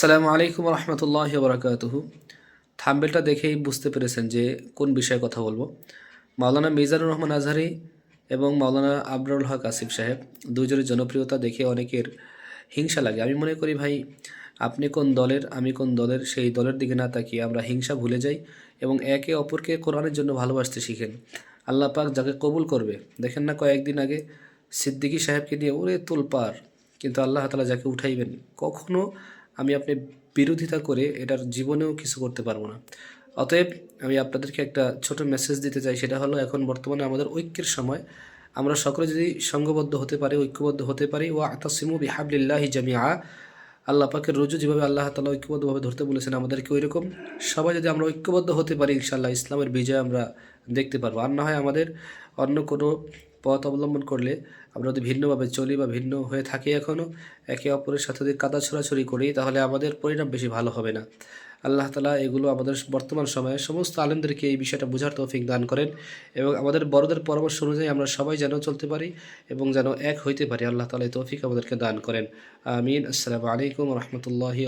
সালামু আলাইকুম রহমতুল্লাহ বরকাতুহু থাম্বেলটা দেখেই বুঝতে পেরেছেন যে কোন বিষয়ে কথা বলব। মাওলানা মিজানুর রহমান আজহারি এবং মাওলানা আবরুল হক আসিফ সাহেব দুজনের জনপ্রিয়তা দেখে অনেকের হিংসা লাগে। আমি মনে করি ভাই, আপনি কোন দলের, আমি কোন দলের, সেই দলের দিকে না তাকিয়ে আমরা হিংসা ভুলে যাই এবং একে অপরকে কোরআনের জন্য ভালোবাসতে শিখেন। আল্লাহ পাক যাকে কবুল করবে। দেখেন না কয়েকদিন আগে সিদ্দিকী সাহেবকে নিয়ে, ওরে তুলপার কিন্তু আল্লাহ তালা যাকে উঠাইবেন, কখনো আমি আপনি বিরোধিতা করে এটার জীবনেও কিছু করতে পারব না। অতএব আমি আপনাদেরকে একটা ছোট মেসেজ দিতে চাই, সেটা হলো এখন বর্তমানে আমাদের ঐক্যের সময়। আমরা সকলে যদি সঙ্গবদ্ধ হতে পারি, ঐক্যবদ্ধ হতে পারি ও আতাসিমু বিহাবলিল্লাহি জামিয়া আল্লাহ পাকের রোজু যেভাবে আল্লাহ তালা ঐক্যবদ্ধভাবে ধরতে বলেছেন, আমাদেরকে ওই রকম সবাই যদি আমরা ঐক্যবদ্ধ হতে পারি ইনশাল্লাহ ইসলামের বিজয় আমরা দেখতে পারব। আর না হয় আমাদের অন্য কোনো পথ অবলম্বন করলে আমরা যদি ভিন্নভাবে চলি বা ভিন্ন হয়ে থাকি এখনও একে অপরের সাথে যদি কাদা ছোড়াছড়ি করি, তাহলে আমাদের পরিণাম বেশি ভালো হবে না। আল্লাহ তালা এগুলো আমাদের বর্তমান সময়ে সমস্ত আলেমদেরকে এই বিষয়টা বোঝার তৌফিক দান করেন এবং আমাদের বড়দের পরামর্শ অনুযায়ী আমরা সবাই যেন চলতে পারি এবং যেন এক হইতে পারি। আল্লাহ তালা এই তৌফিক আমাদেরকে দান করেন। আমিন। আসসালামু আলাইকুম রহমতুল্লাহি